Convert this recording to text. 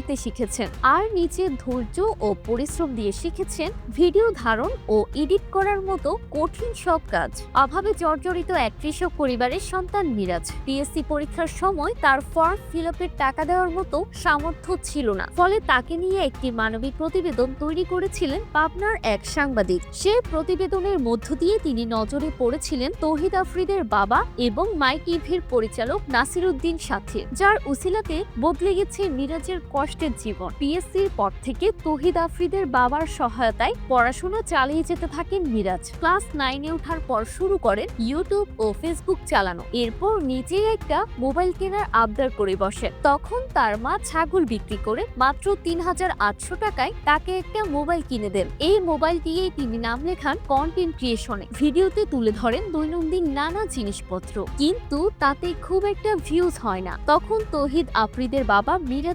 নিতে শিখেছেন আর নিজের ধৈর্য ও পরিশ্রম দিয়ে শিখেছেন ভিডিও ধারণ ও এডিট করার মতো কঠিন সব কাজ। অভাবে জর্জরিত এক কৃষক পরিবারের সন্তান মিরাজ। পিএসসি পরীক্ষার সময় তার ফর্ম ফিল টাকা দেওয়ার মতো সামর্থ্য ছিল না। ফলে তাকে নিয়ে একটি মানবিক প্রতিবেদন তৈরি করেছিলেন পাবনার এক সাংবাদিক। সে প্রতিবেদনের মধ্য দিয়ে তিনি নজরে পড়েছিলেন তৌহিদ আফ্রিদের বাবা এবং মাই পরিচালক নাসির উদ্দিন সাথে, যার উসিলাতে বদলে গেছে মিরাজের কষ্টের জীবন। পিএসসির পর থেকে তৌহিদ আফ্রিদের বাবার সহায়তায় পড়াশোনা চালিয়ে যেতে থাকেন মিরাজ। ক্লাস নাইনে ওঠার পর শুরু করেন ইউটিউব ও ফেসবুক চালানো। এরপর নিজেই একটা মোবাইল কেনার আবদার করে বসেন। তখন তার মা ছাগল বিক্রি করে মাত্র তিন হাজার আটশো টাকায় তাকে একটা মোবাইল কিনে দেন। এই মোবাইল দিয়েই তিনি নাম লেখান কন্টেন্ট ক্রিয়েশনে ভিডিওতে তুলে ধরেন দৈনন্দিন নানা জিনিসপত্র। কিন্তু তাতে খুব একটা ভিউজ হয় না। তখন তহিদ আফ্রিদের বাবা মিরাজ